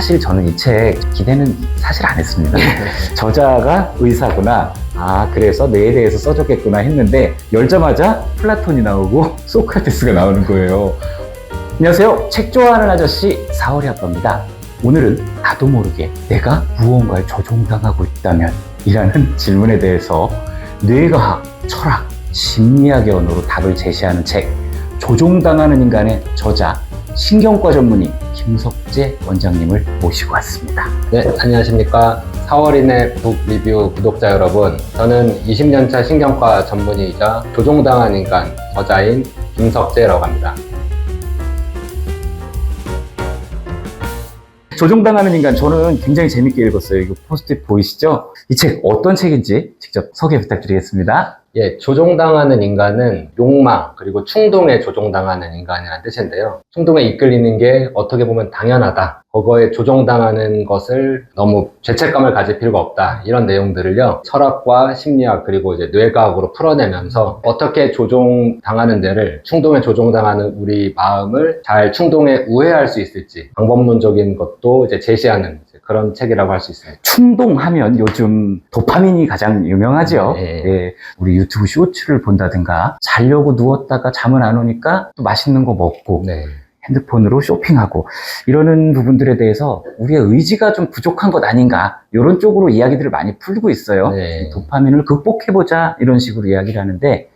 사실 저는 이 책 기대는 사실 안 했습니다. 저자가 의사구나. 아, 그래서 뇌에 대해서 써줬겠구나 했는데, 열자마자 플라톤이 나오고 소크라테스가 나오는 거예요. 안녕하세요. 책 좋아하는 아저씨 사월이 아빠입니다. 오늘은 나도 모르게 내가 무언가에 조종당하고 있다면? 이라는 질문에 대해서 뇌과학, 철학, 심리학의 언어로 답을 제시하는 책, 조종당하는 인간의 저자, 신경과 전문의 김석재 원장님을 모시고 왔습니다. 네, 안녕하십니까. 4월인의 북 리뷰 구독자 여러분. 저는 20년차 신경과 전문의이자 조종당한 인간 저자인 김석재라고 합니다. 조종당하는 인간 저는 굉장히 재밌게 읽었어요. 이거 포스트잇 보이시죠? 이 책 어떤 책인지 직접 소개 부탁드리겠습니다. 예, 조종당하는 인간은 욕망, 그리고 충동에 조종당하는 인간이라는 뜻인데요. 충동에 이끌리는 게 어떻게 보면 당연하다. 그거에 조종당하는 것을 너무 죄책감을 가질 필요가 없다. 이런 내용들을요, 철학과 심리학, 그리고 이제 뇌과학으로 풀어내면서 어떻게 조종당하는 데를, 충동에 조종당하는 우리 마음을 잘 충동에 우회할 수 있을지, 방법론적인 것도 이제 제시하는 그런 책이라고 할 수 있습니다. 충동하면 요즘 도파민이 가장 유명하죠. 네. 예, 우리 유튜브 쇼츠를 본다든가 자려고 누웠다가 잠은 안 오니까 또 맛있는 거 먹고 네. 핸드폰으로 쇼핑하고 이러는 부분들에 대해서 우리의 의지가 좀 부족한 것 아닌가 이런 쪽으로 이야기들을 많이 풀고 있어요. 네. 도파민을 극복해보자 이런 식으로 이야기를 하는데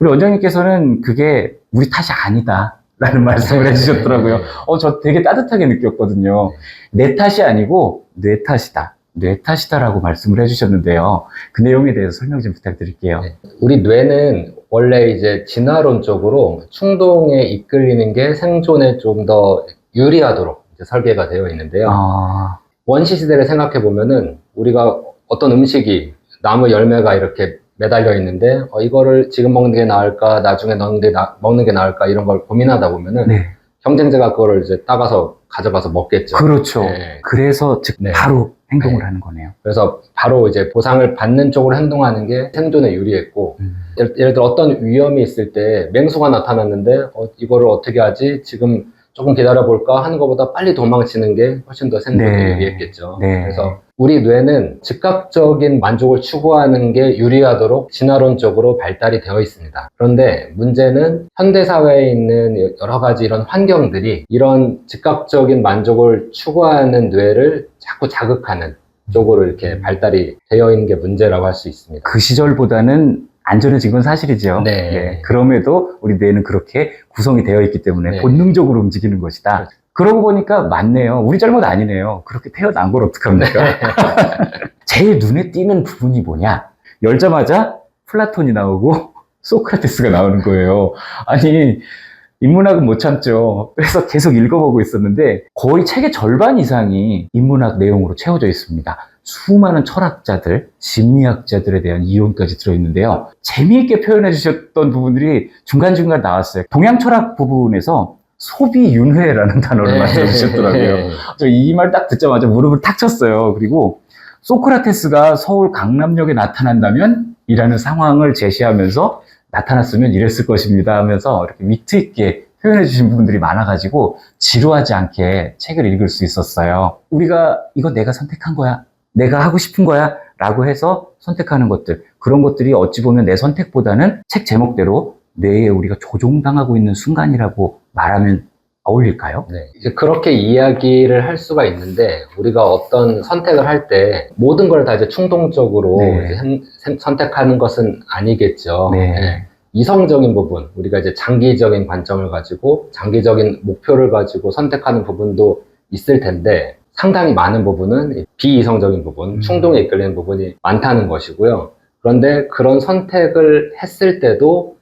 우리 원장님께서는 그게 우리 탓이 아니다. 라는 말씀을 해주셨더라고요. 어, 저 되게 따뜻하게 느꼈거든요. 내 탓이 아니고 뇌 탓이다. 뇌 탓이다라고 말씀을 해주셨는데요. 그 내용에 대해서 설명 좀 부탁드릴게요. 네. 우리 뇌는 원래 이제 진화론적으로 충동에 이끌리는 게 생존에 좀 더 유리하도록 설계가 되어 있는데요. 아, 원시 시대를 생각해 보면은 우리가 어떤 음식이 나무 열매가 이렇게 매달려 있는데 어, 이거를 지금 먹는 게 나을까 나중에 먹는 게, 나- 먹는 게 나을까 이런 걸 고민하다 보면은 네. 경쟁자가 그거를 이제 따가서 가져가서 먹겠죠. 그렇죠. 네. 그래서 즉 네. 바로 행동을 네. 하는 거네요. 그래서 바로 이제 보상을 받는 쪽으로 행동하는 게 생존에 유리했고 음. 예를, 예를 들어 어떤 위험이 있을 때 맹수가 나타났는데 어, 이거를 어떻게 하지? 지금 조금 기다려볼까 하는 것보다 빨리 도망치는 게 훨씬 더 생존에 네. 유리했겠죠. 네. 그래서 우리 뇌는 즉각적인 만족을 추구하는 게 유리하도록 진화론적으로 발달이 되어 있습니다. 그런데 문제는 현대사회에 있는 여러 가지 이런 환경들이 이런 즉각적인 만족을 추구하는 뇌를 자꾸 자극하는 쪽으로 이렇게 발달이 되어 있는 게 문제라고 할 수 있습니다. 그 시절보다는 안전해진 건 사실이죠. 네. 그럼에도 우리 뇌는 그렇게 구성이 되어 있기 때문에 네. 본능적으로 움직이는 것이다. 그렇죠. 그러고 보니까 맞네요. 우리 잘못 아니네요. 그렇게 태어난 걸 어떡합니까? 제일 눈에 띄는 부분이 뭐냐? 열자마자 플라톤이 나오고 소크라테스가 나오는 거예요. 아니, 인문학은 못 참죠. 그래서 계속 읽어보고 있었는데 거의 책의 절반 이상이 인문학 내용으로 채워져 있습니다. 수많은 철학자들, 심리학자들에 대한 이론까지 들어있는데요. 재미있게 표현해 주셨던 부분들이 중간중간 나왔어요. 동양 철학 부분에서 소비윤회라는 단어를 네. 만들어 주셨더라고요. 저 이 말 딱 듣자마자 무릎을 탁 쳤어요. 그리고 소크라테스가 서울 강남역에 나타난다면 이라는 상황을 제시하면서 나타났으면 이랬을 것입니다 하면서 이렇게 위트 있게 표현해 주신 부분들이 많아가지고 지루하지 않게 책을 읽을 수 있었어요. 우리가 이거 내가 선택한 거야. 내가 하고 싶은 거야. 라고 해서 선택하는 것들. 그런 것들이 어찌 보면 내 선택보다는 책 제목대로 뇌에 우리가 조종당하고 있는 순간이라고 말하면 어울릴까요? 네, 이제 그렇게 이야기를 할 수가 있는데 우리가 어떤 선택을 할 때 모든 걸 다 이제 충동적으로 네. 이제 sen- 선택하는 것은 아니겠죠. 네. 네. 이성적인 부분, 우리가 이제 장기적인 관점을 가지고 장기적인 목표를 가지고 선택하는 부분도 있을 텐데 상당히 많은 부분은 비이성적인 부분, 음. 충동에 이끌리는 부분이 많다는 것이고요. 그런데 그런 선택을 했을 때도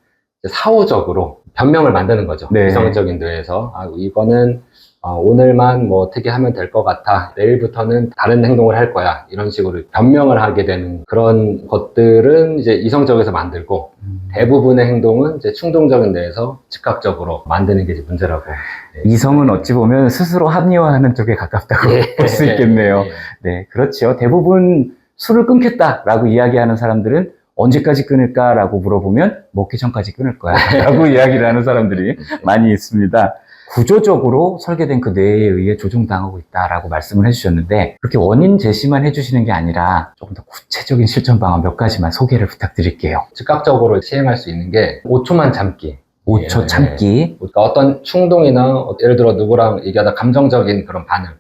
사후적으로 변명을 만드는 거죠. 네. 이성적인 뇌에서 아, 이거는 어, 오늘만 뭐 어떻게 하면 될 것 같아. 내일부터는 다른 행동을 할 거야. 이런 식으로 변명을 하게 되는 그런 것들은 이제 이성적에서 만들고 대부분의 행동은 이제 충동적인 뇌에서 즉각적으로 만드는 게 이제 문제라고. 네. 이성은 어찌 보면 스스로 합리화하는 쪽에 가깝다고 예. 볼수 있겠네요. 예. 네, 그렇죠. 대부분 술을 끊겠다라고 이야기하는 사람들은 언제까지 끊을까라고 물어보면 먹기 전까지 끊을 거야 라고 이야기를 하는 사람들이 많이 있습니다. 구조적으로 설계된 그 뇌에 의해 조종당하고 있다라고 말씀을 해주셨는데 그렇게 원인 제시만 해주시는 게 아니라 조금 더 구체적인 실전 방안 몇 가지만 소개를 부탁드릴게요. 즉각적으로 시행할 수 있는 게 5초만 참기. 5초 예. 참기. 그러니까 어떤 충동이나 어, 예를 들어 누구랑 얘기하다 감정적인 그런 반응,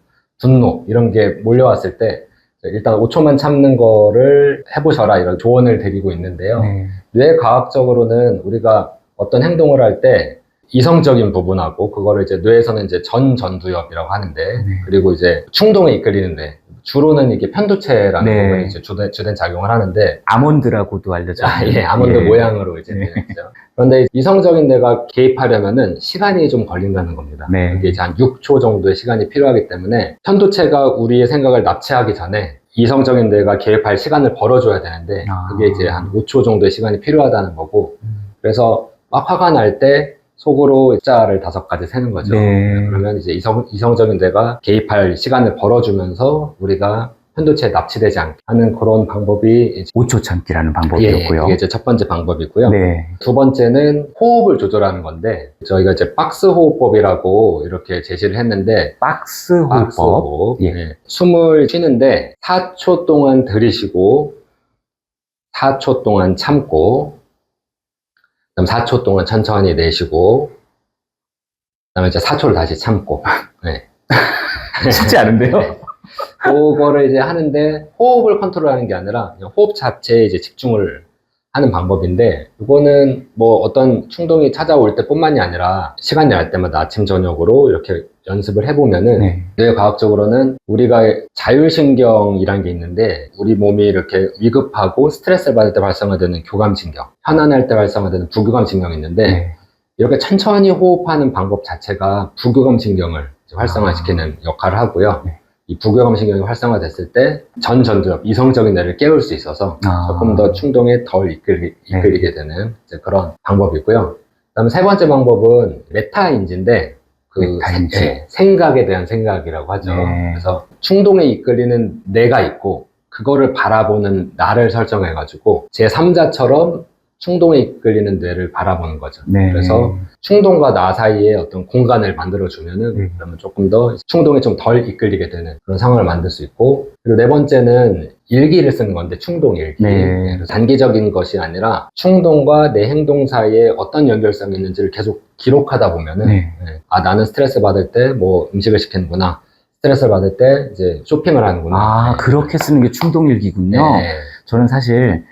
분노 이런 게 몰려왔을 때 일단 5초만 참는 거를 해보셔라 이런 조언을 드리고 있는데요. 네. 뇌과학적으로는 우리가 어떤 행동을 할 때 이성적인 부분하고 그거를 이제 뇌에서는 이제 전전두엽이라고 하는데 네. 그리고 이제 충동에 이끌리는 뇌 주로는 이게 편두체라는 네. 부분이 이제 주된, 주된 작용을 하는데 아몬드라고도 알려져 아, 있는 예, 아몬드 예. 모양으로 이제 네. 되어 있죠. 그런데 이성적인 뇌가 개입하려면은 시간이 좀 걸린다는 겁니다. 네. 그게 이제 한 6초 정도의 시간이 필요하기 때문에 편도체가 우리의 생각을 납치하기 전에 이성적인 뇌가 개입할 시간을 벌어줘야 되는데 아. 그게 이제 한 5초 정도의 시간이 필요하다는 거고 음. 그래서 막 화가 날 때 속으로 숫자를 다섯 가지 세는 거죠. 네. 그러면 이제 이성, 이성적인 뇌가 개입할 시간을 벌어주면서 우리가 편도체에 납치되지 않게 하는 그런 방법이 이제 5초 참기라는 예, 방법이었고요. 그게 이제 첫 번째 방법이고요. 네. 두 번째는 호흡을 조절하는 건데 저희가 이제 박스 호흡법이라고 이렇게 제시를 했는데 박스 박스 호흡법. 호흡 예. 네. 숨을 쉬는데 4초 동안 들이쉬고 4초 동안 참고 그다음 4초 동안 천천히 내쉬고 그다음에 이제 4초를 다시 참고 네. 쉽지 않은데요? 네. 그거를 이제 하는데 호흡을 컨트롤하는 게 아니라 호흡 자체에 이제 집중을 하는 방법인데 이거는 뭐 어떤 충동이 찾아올 때뿐만이 아니라 시간이 날 때마다 아침 저녁으로 이렇게 연습을 해보면은 네. 뇌 과학적으로는 우리가 자율신경이란 게 있는데 우리 몸이 이렇게 위급하고 스트레스를 받을 때 발생화되는 교감신경 편안할 때 발생화되는 부교감신경이 있는데 네. 이렇게 천천히 호흡하는 방법 자체가 부교감신경을 활성화시키는 역할을 하고요. 네. 이 부교감신경이 활성화됐을 때 전전두엽, 이성적인 뇌를 깨울 수 있어서 아. 조금 더 충동에 덜 이끌리, 네. 이끌리게 되는 그런 방법이고요. 그다음에 세 번째 방법은 메타인지인데 그 메타인지. 세- 예, 생각에 대한 생각이라고 하죠. 네. 그래서 충동에 이끌리는 내가 있고 그거를 바라보는 나를 설정해가지고 제 3자처럼 충동에 이끌리는 뇌를 바라보는 거죠. 네. 그래서 충동과 나 사이에 어떤 공간을 만들어주면은 네. 그러면 조금 더 충동에 좀 덜 이끌리게 되는 그런 상황을 만들 수 있고 그리고 네 번째는 일기를 쓰는 건데 충동 일기 네. 그래서 단기적인 것이 아니라 충동과 내 행동 사이에 어떤 연결성이 있는지를 계속 기록하다 보면은 네. 네. 아 나는 스트레스 받을 때 뭐 음식을 시키는구나 스트레스 받을 때 이제 쇼핑을 하는구나 아, 네. 그렇게 쓰는 게 충동일기군요. 네. 저는 사실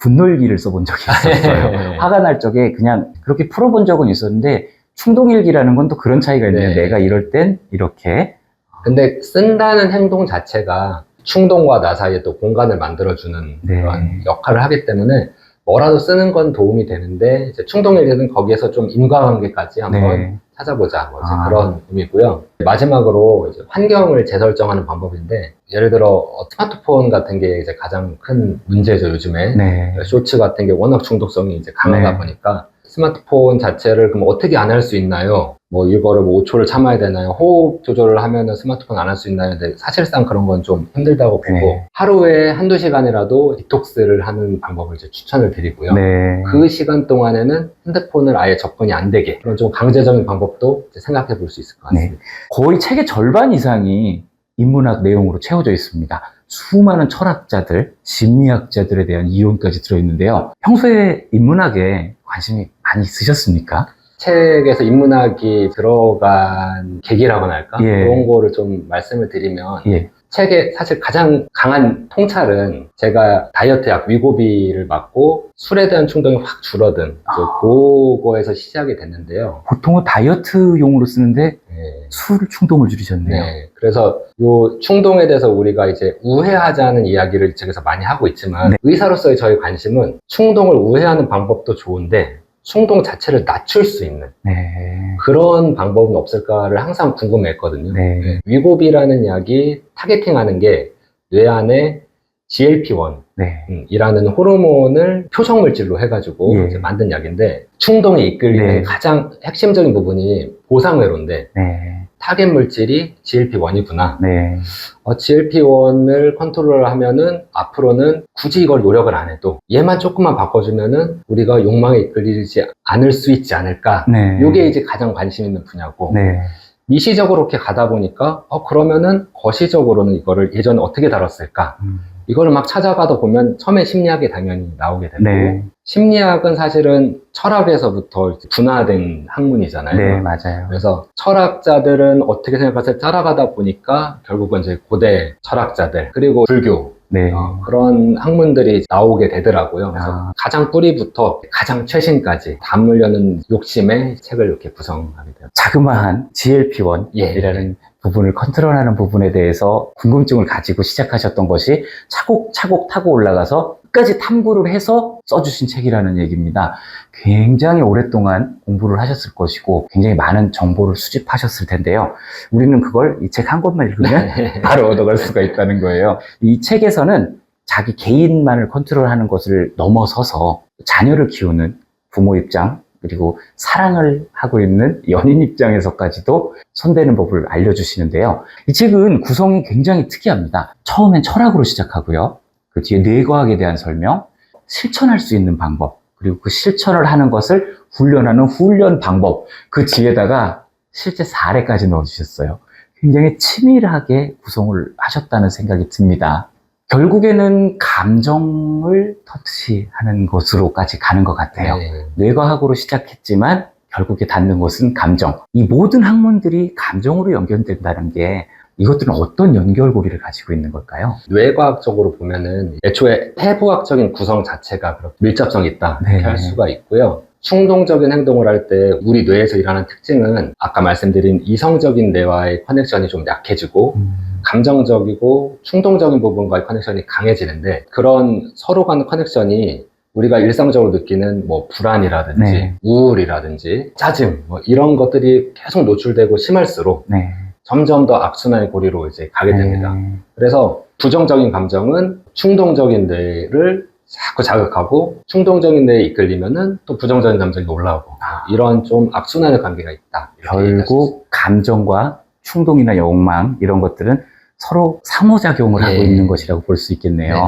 분노일기를 써본 적이 있었어요. 화가 날 적에 그냥 그렇게 풀어본 적은 있었는데 충동일기라는 건 또 그런 차이가 있네요. 네. 내가 이럴 땐 이렇게. 근데 쓴다는 행동 자체가 충동과 나 사이에 또 공간을 만들어주는 네. 그런 역할을 하기 때문에 뭐라도 쓰는 건 도움이 되는데 이제 충동일기는 거기에서 좀 인과관계까지 한번 네. 찾아보자 뭐 이제 아. 그런 의미고요. 마지막으로 이제 환경을 재설정하는 방법인데 예를 들어 어, 스마트폰 같은 게 이제 가장 큰 문제죠 요즘에 네. 쇼츠 같은 게 워낙 중독성이 이제 강하다 네. 보니까 스마트폰 자체를 그럼 어떻게 안 할 수 있나요? 뭐 이거를 뭐 5초를 참아야 되나요? 호흡 조절을 하면은 스마트폰 안 할 수 있나요? 근데 사실상 그런 건 좀 힘들다고 보고 네. 하루에 한두 시간이라도 디톡스를 하는 방법을 이제 추천을 드리고요. 네. 그 시간 동안에는 핸드폰을 아예 접근이 안 되게 그런 좀 강제적인 방법도 생각해 볼 수 있을 것 같습니다. 거의 책의 절반 이상이 인문학 내용으로 채워져 있습니다. 수많은 철학자들, 심리학자들에 대한 이론까지 들어있는데요. 평소에 인문학에 관심이 많이 있으셨습니까? 책에서 인문학이 들어간 계기라고나 할까? 예. 그런 거를 좀 말씀을 드리면 예. 책의 사실 가장 강한 통찰은 제가 다이어트 약 위고비를 맞고 술에 대한 충동이 확 줄어든 아. 그거에서 시작이 됐는데요. 보통은 다이어트용으로 쓰는데 네. 술 충동을 줄이셨네요. 네. 그래서 요 충동에 대해서 우리가 이제 우회하자는 이야기를 이 책에서 많이 하고 있지만 네. 의사로서의 저희 관심은 충동을 우회하는 방법도 좋은데 충동 자체를 낮출 수 있는 네. 그런 방법은 없을까를 항상 궁금해했거든요. 네. 네. 위고비라는 약이 타겟팅하는 게 뇌 안에 GLP-1 네. 음, 이라는 호르몬을 표적 물질로 해가지고 예. 이제 만든 약인데 충동에 이끌리는 네. 가장 핵심적인 부분이 보상회로인데 네. 타겟 물질이 GLP-1이구나. 네. 어, GLP-1을 컨트롤 하면은 앞으로는 굳이 이걸 노력을 안 해도 얘만 조금만 바꿔주면은 우리가 욕망에 이끌리지 않을 수 있지 않을까. 네. 이게 이제 가장 관심 있는 분야고 네. 미시적으로 이렇게 가다 보니까 어 그러면은 거시적으로는 이거를 예전에 어떻게 다뤘을까? 음, 이거를 막 찾아가다 보면 처음에 심리학이 당연히 나오게 되고 네. 심리학은 사실은 철학에서부터 분화된 학문이잖아요. 네, 맞아요. 그래서 철학자들은 어떻게 생각하세요? 따라가다 보니까 결국은 이제 고대 철학자들 그리고 불교 네. 어, 그런 학문들이 나오게 되더라고요. 그래서 아. 가장 뿌리부터 가장 최신까지 담으려는 욕심에 책을 이렇게 구성하게 돼요. 자그마한 GLP-1이라는 예. 부분을 컨트롤하는 부분에 대해서 궁금증을 가지고 시작하셨던 것이 차곡차곡 타고 올라가서 끝까지 탐구를 해서 써주신 책이라는 얘기입니다. 굉장히 오랫동안 공부를 하셨을 것이고 굉장히 많은 정보를 수집하셨을 텐데요. 우리는 그걸 이 책 한 권만 읽으면 바로 얻어갈 수가 있다는 거예요. 이 책에서는 자기 개인만을 컨트롤하는 것을 넘어서서 자녀를 키우는 부모 입장, 그리고 사랑을 하고 있는 연인 입장에서까지도 손대는 법을 알려주시는데요. 이 책은 구성이 굉장히 특이합니다. 처음엔 철학으로 시작하고요. 그 뒤에 뇌과학에 대한 설명, 실천할 수 있는 방법, 그리고 그 실천을 하는 것을 훈련하는 훈련 방법, 그 뒤에다가 실제 사례까지 넣어주셨어요. 굉장히 치밀하게 구성을 하셨다는 생각이 듭니다. 결국에는 감정을 터치하는 것으로까지 가는 것 같아요. 네. 뇌과학으로 시작했지만 결국에 닿는 것은 감정. 이 모든 학문들이 감정으로 연결된다는 게 이것들은 어떤 연결고리를 가지고 있는 걸까요? 뇌과학적으로 보면은 애초에 해부학적인 구성 자체가 그렇게 밀접성이 있다 이렇게 네. 할 수가 있고요. 충동적인 행동을 할 때 우리 뇌에서 일하는 특징은 아까 말씀드린 이성적인 뇌와의 커넥션이 좀 약해지고 감정적이고 충동적인 부분과의 커넥션이 강해지는데 그런 서로 간 커넥션이 우리가 일상적으로 느끼는 뭐 불안이라든지 네. 우울이라든지 짜증 뭐 이런 것들이 계속 노출되고 심할수록 네. 점점 더 악순환의 고리로 이제 가게 됩니다. 네. 그래서 부정적인 감정은 충동적인 뇌를 자꾸 자극하고 충동적인 뇌에 이끌리면은 또 부정적인 감정이 올라오고 아. 이런 좀 악순환의 관계가 있다. 결국 감정과 충동이나 욕망 이런 것들은 서로 상호작용을 네. 하고 있는 것이라고 볼 수 있겠네요. 네.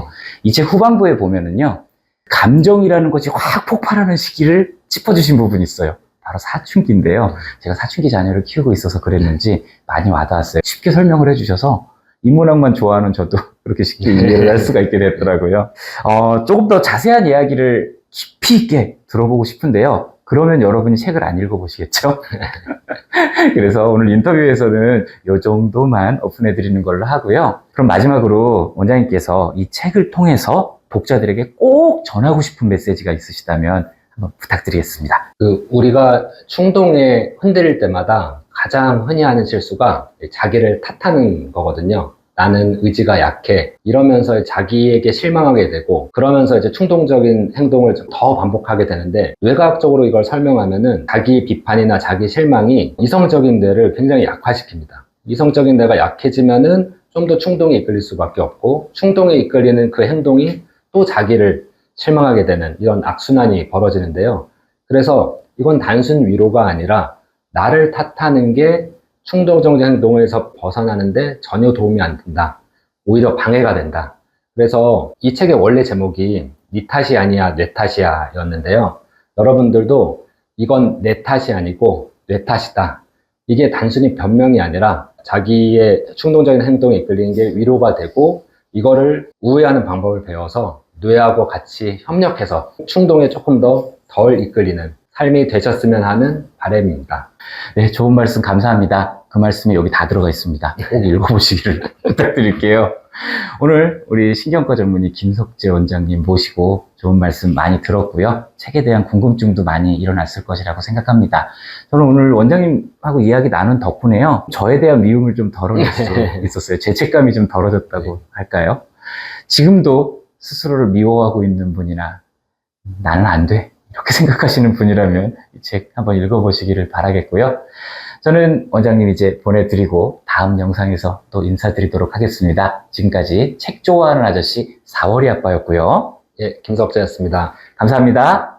이제 후반부에 보면은요, 감정이라는 것이 확 폭발하는 시기를 짚어주신 부분이 있어요. 바로 사춘기인데요. 제가 사춘기 자녀를 키우고 있어서 그랬는지 많이 와닿았어요. 쉽게 설명을 해주셔서 인문학만 좋아하는 저도 그렇게 쉽게 이해를 할 수가 있게 됐더라고요. 어, 조금 더 자세한 이야기를 깊이 있게 들어보고 싶은데요. 그러면 여러분이 책을 안 읽어보시겠죠? 그래서 오늘 인터뷰에서는 이 정도만 오픈해 드리는 걸로 하고요. 그럼 마지막으로 원장님께서 이 책을 통해서 독자들에게 꼭 전하고 싶은 메시지가 있으시다면 한번 부탁드리겠습니다. 그 우리가 충동에 흔들릴 때마다 가장 흔히 하는 실수가 자기를 탓하는 거거든요. 나는 의지가 약해. 이러면서 자기에게 실망하게 되고, 그러면서 이제 충동적인 행동을 좀 더 반복하게 되는데, 뇌과학적으로 이걸 설명하면은 자기 비판이나 자기 실망이 이성적인 뇌를 굉장히 약화시킵니다. 이성적인 뇌가 약해지면은 좀 더 충동에 이끌릴 수밖에 없고, 충동에 이끌리는 그 행동이 또 자기를 실망하게 되는 이런 악순환이 벌어지는데요. 그래서 이건 단순 위로가 아니라 나를 탓하는 게 충동적인 행동에서 벗어나는데 전혀 도움이 안 된다. 오히려 방해가 된다. 그래서 이 책의 원래 제목이 니 탓이 아니야, 내 탓이야 였는데요. 여러분들도 이건 내 탓이 아니고 내 탓이다. 이게 단순히 변명이 아니라 자기의 충동적인 행동에 이끌리는 게 위로가 되고 이거를 우회하는 방법을 배워서 뇌하고 같이 협력해서 충동에 조금 더 덜 이끌리는 삶이 되셨으면 하는 바람입니다. 네, 좋은 말씀 감사합니다. 그 말씀이 여기 다 들어가 있습니다. 꼭 읽어보시기를 부탁드릴게요. 오늘 우리 신경과 전문의 김석재 원장님 모시고 좋은 말씀 많이 들었고요. 책에 대한 궁금증도 많이 일어났을 것이라고 생각합니다. 저는 오늘 원장님하고 이야기 나눈 덕분에요. 저에 대한 미움을 좀 덜어낼 수 있었어요. 죄책감이 좀 덜어졌다고 할까요? 지금도 스스로를 미워하고 있는 분이나 나는 안 돼. 이렇게 생각하시는 분이라면 이 책 한번 읽어보시기를 바라겠고요. 저는 원장님 이제 보내드리고 다음 영상에서 또 인사드리도록 하겠습니다. 지금까지 책 좋아하는 아저씨 4월이 아빠였고요. 예, 김석재였습니다. 감사합니다.